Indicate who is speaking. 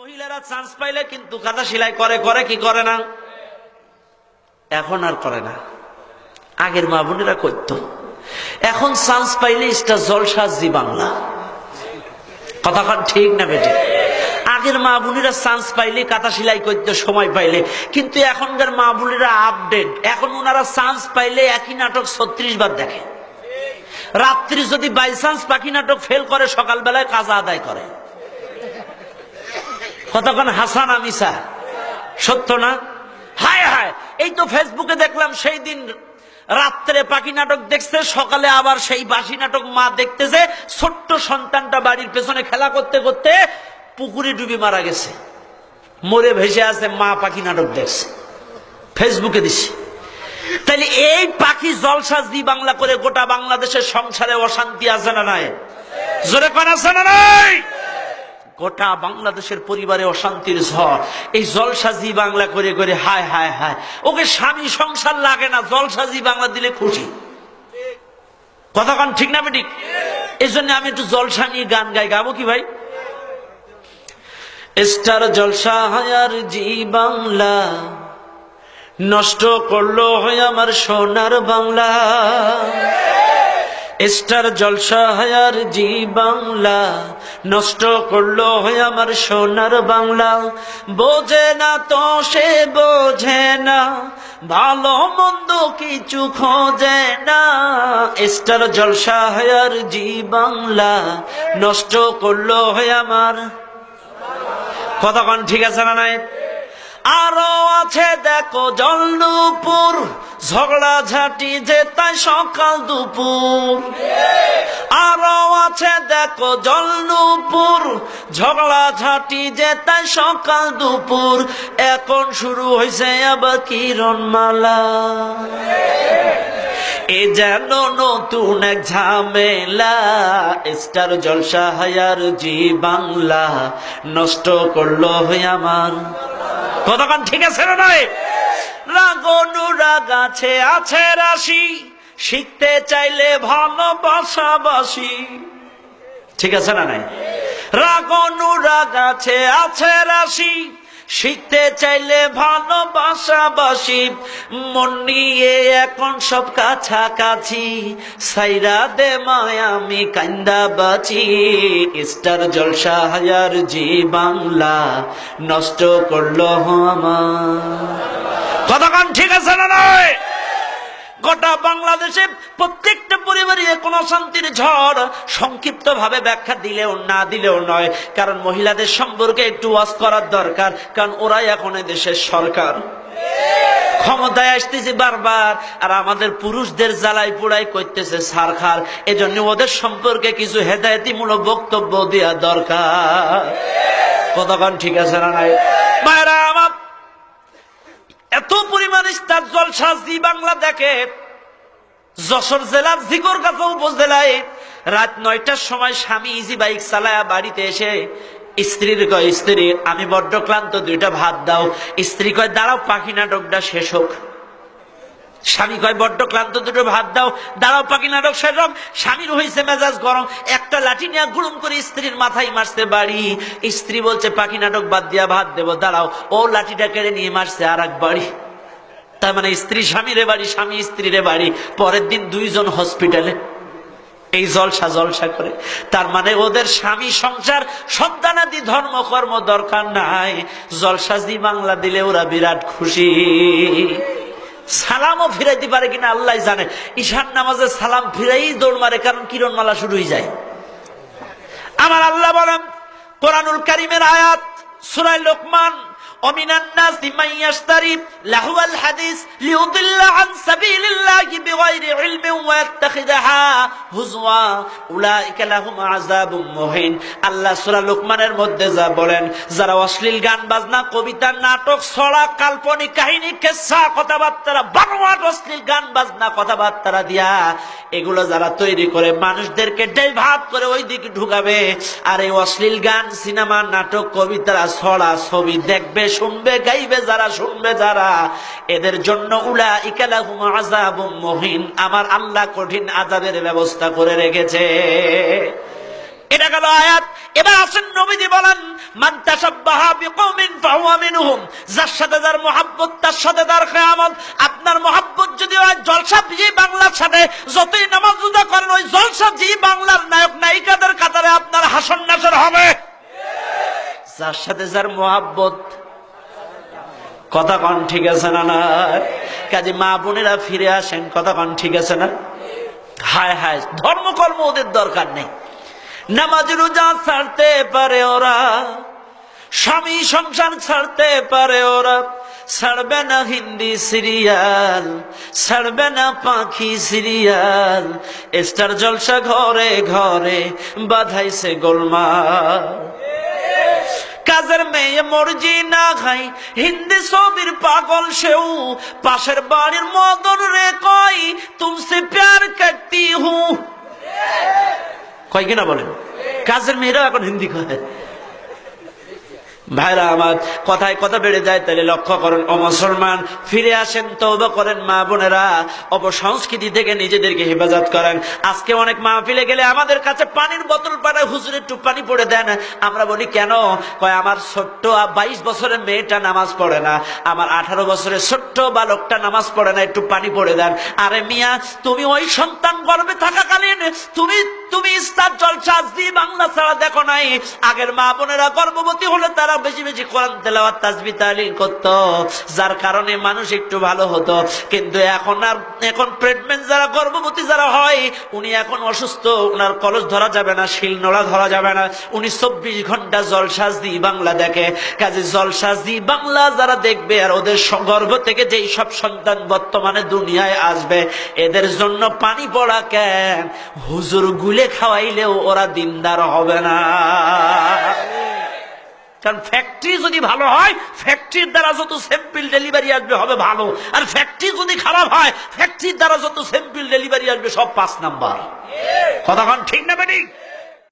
Speaker 1: মহিলারা চান্স পাইলে কিন্তু কাঁথা সেলাই করে করে কি করে না? এখন আর করে না। আগের মা বোনেরা করতো। এখন চান্স পাইলে ইস্টা জলসা জি বাংলা। কথাখান ঠিক না বেটে? আগের মা বোনেরা চান্স পাইলে কাঁথা সেলাই করতে সময় পাইলে, কিন্তু এখনকার মা বোনেরা আপডেট এখন ওনারা চান্স পাইলে একই নাটক ছত্রিশ বার দেখে। রাত্রি যদি বাই চান্স পাখি নাটক ফেল করে, সকালবেলায় কাজা আদায় করে। কতক্ষণ হাসান আমিসা সত্য না? হায় হায়, এই তো ফেসবুকে দেখলাম সেই দিন রাত্রে পাখি নাটক দেখছে, সকালে আবার সেই বাসি নাটক মা দেখতেছে, ছোট্ট সন্তানটা বাড়ির পেছনে খেলা করতে করতে পুকুরে ডুবি মারা গেছে। মরে ভেসে আছে, মা পাখি নাটক দেখছে। ফেসবুকে দিছে। তাহলে এই পাখি জলসাজ দি বাংলা করে গোটা বাংলাদেশের সংসারে অশান্তি আছে না নাই? জোরে কোন আছে না নাই? গোটা বাংলাদেশের পরিবারে অশান্তির ঝড়। এই জলসাজি বাংলা করে করে হায় হায় হায়। ওকে স্বামী সংসার লাগে না, জলসাজি বাংলা দিলে খুশি। কথাক্ষণ ঠিক না বেঠিক? এই জন্য আমি একটু জলসা নিয়ে গান গাই। গাবো কি ভাই? স্টার জলসা হায়ার জি বাংলা, নষ্ট করল হয় আমার সোনার বাংলা। স্টার জলসা হায়ার জি বাংলা, নষ্ট করল হয় আমার সোনার বাংলা। বোঝে না তো সে বোঝে না, ভালো মন্দ কিছু খোঁজে না। স্টার জলসা হায়ার জি বাংলা, নষ্ট করল হয় আমার। কতক্ষণ ঠিক আছে না নাই? আরও আছে দেখো জল দুপুর ঝগড়া ঝাঁটি তাই সকাল দুপুর। আরও আছে দেখো জল দুপুর ঝগড়া ঝাঁটি তাই সকাল দুপুর। এখন শুরু হয়েছে আবার কিরণ মালা এ যেন নতুন এক ঝামেলা, স্টার জলসা হায়ার জি বাংলা। নষ্ট করল হয়ে আমার। কতক্ষণ ঠিক আছে না নয় রাগ অনুরাগ আছে আছে রাশি। শিখতে চাইলে ভালোবাসাবাসি ঠিক আছে না নাই? রাগ অনুরাগ আছে আছে রাশি। শিখতে চাইলে ভালোবাসাবাসি মন নিয়ে এখন সব কাছাকাছি। সাইরা দে মায়, আমি কান্দা বাঁচি। স্টার জলসা হাজার জি বাংলা। নষ্ট করল আমার। কতক্ষণ ঠিক আছে না নয় গোটা বাংলাদেশে প্রত্যেকটা পরিবারে কোন শান্তির ঝড় সংক্ষিপ্ত ভাবে ব্যাখ্যা দিলেও না দিলেও নয়। কারণ মহিলাদের সম্পর্কে একটু ওয়াজ করার দরকার, কারণ ওরাই এখন দেশের সরকার। ক্ষমতায় আসতেছে বারবার, আর আমাদের পুরুষদের জ্বালাই পোড়াই করতেছে সারখার। এজন্য ওদের সম্পর্কে কিছু হেদায়তিমূলক বক্তব্য দেওয়া দরকার। কতক্ষণ ঠিক আছে না নাই? মায়েরা এত পরিমাণ ইস্তার জলসা জি বাংলা দেখে যশোর জেলার জিকর কাছে উপজেলায় রাত নয়টার সময় স্বামী ইজি বাইক চালায়া বাড়িতে এসে স্ত্রীর কয়, স্ত্রী, আমি বড্ড ক্লান্ত, দুইটা ভাত দাও। স্ত্রী কয়, দাঁড়াও, পাখি নাটকটা শেষ হোক। স্বামী কয়, বড্ড ক্লান্ত, দুটো ভাত দাও। দাঁড়াও, পাখি নাটক হোক। স্বামীর হয়েছে মেজাজ গরম। একটা লাঠি নিয়ে গুড়ুম করে স্ত্রীর মাথায় মারছে বাড়ি। স্ত্রী বলছে, পাখি নাটক বাদ দিয়া ভাত দেবো, দাঁড়াও। ও লাঠিটা কেড়ে নিয়ে মারছে আর এক বাড়ি। তার মানে স্ত্রী স্বামীরে বাড়ি, স্বামী স্ত্রীরে বাড়ি। পরের দিন দুইজন হসপিটালে। এই জলসা জলসা করে। তার মানে ওদের স্বামী সংসার, সন্তানাদি ধর্ম, কর্ম দরকার নাই। জলসাজি বাংলা দিলে ওরা বিরাট খুশি। সালামও ফিরাইতে পারে কিনা আল্লাহ জানে। ঈশান নামাজে সালাম ফিরাই দৌড় মারে, কারণ কিরণ মালা শুরু হয়ে যায়। আমার আল্লাহ বলেন, কোরআনুল কারিমের আয়াত সুরাই লোকমান ومن الناس من يشتري لهو الحديث ليضل عن سبيل الله بغير علم ويتخذها هزوا اولئك لهم عذاب مهين আল্লাহ সূরা লোকমানের মধ্যে যা বলেন যারা অশ্লীল গান বাজনা কবিতা নাটক ছড়া কাল্পনিক কাহিনী কেসা কথাবার্তা বানোয়াট অশ্লীল গান বাজনা কথাবার্তা দিয়া এগুলো যারা তৈরি করে মানুষদেরকে ভাব করে ওই দিকে ঢুকাবে। আর এই অশ্লীল গান, সিনেমা, নাটক কবিতা ছড়া ছবি দেখবে, শুনবে, গাইবে যারা, শুনবে যারা। এদের জন্য উলা ইকালাহুম আজাব মহিন। আমার আল্লাহ কঠিন আজাদের ব্যবস্থা করে রেখেছে। এটা গেল আয়াত। এবার আসেন নবীজি বলেন, মান তাসাব্বাহা বিকওমিন ফাহুয়া যার সাথে যার মহাব্বত, তার সাথে তার আপনার মহাব্বত যদি হয়, জলসা জি বাংলার সাথে যতই নামাজ রোজা করেন, ওই জলসা জি বাংলার নায়ক নায়িকাদের কাতারে আপনার হাসন নাসর হবে। যার সাথে যার মহাব্বত, কথা কন ঠিক আছে না না? কাজে মা বোনেরা ফিরে আসেন, কথা কন ঠিক আছে না? হায় হায়, ধর্মকর্ম ওদের দরকার নেই। নামাজ রোজা ছাড়তে পারে ওরা, স্বামী সংসার ছাড়তে পারে ওরা। ছাড়বে না হিন্দি সিরিয়াল, ছাড়বে না পাখি সিরিয়াল। স্টার জলসা ঘরে ঘরে বাধাইছে গোলমাল। কাজের মেয়ে মর্জি না খাই হিন্দি ছবির পাগল সেও। পাশের বাড়ির মদন রে কয় কিনা বলেন? কাজের মেয়েরাও এখন হিন্দি কয়। ভাইরা, আমার কথায় কথা বেড়ে যায়, তাহলে লক্ষ্য করেন, ও মুসলমান, ফিরে আসেন তৌবা করেন, মা বোনেরা, অপসংস্কৃতি থেকে নিজেদেরকে হেফাজত করেন। আজকে অনেক মাহফিলে গেলে আমাদের কাছে পানির বোতল পাঠায়, হুজুর একটু পানি পড়ে দেন। আমরা বলি, কেন? কয়, আমার ছোট্ট বাইশ বছরের মেয়েটা নামাজ পড়ে না। আমার আঠারো বছরের ছোট্ট বালকটা নামাজ পড়ে না, একটু পানি পড়ে দেন। আরে মিয়া, তুমি ওই সন্তান গর্বে থাকাকালীন, তুমি তুমি ইস্তার জলসা আজদি বাংলা ছাড়া দেখো নাই। আগের মা বোনেরা গর্ভবতী হলে তারা বেশি বেশি কোরআন তেলাওয়াত তাসবি তালিল করত। যার কারণে মানুষ একটু ভালো হতো। কিন্তু এখন আর, এখন প্রেগনেন্ট যারা গর্ভবতী যারা হয়, উনি এখন অসুস্থ ওনার কলস ধরা যাবে না, শিল নোড়া ধরা যাবে না। উনি চব্বিশ ঘণ্টা জলসাজ দি বাংলা দেখে। কাজে জলসাজ দি বাংলা যারা দেখবে আর ওদের গর্ভ থেকে যেই সব সন্তান বর্তমানে দুনিয়ায় আসবে, এদের জন্য পানি পড়া কেন? হুজুর গুলে খাওয়াইলেও ওরা দিনদার হবে না। কারণ ফ্যাক্টরি যদি ভালো হয় ফ্যাক্টরির দ্বারা যত স্যাম্পল ডেলিভারি আসবে হবে ভালো। আর ফ্যাক্টরি যদি খারাপ হয় ফ্যাক্টরির দ্বারা যত স্যাম্পল ডেলিভারি আসবে সব পাঁচ নাম্বার। কথা ঠিক না বেটি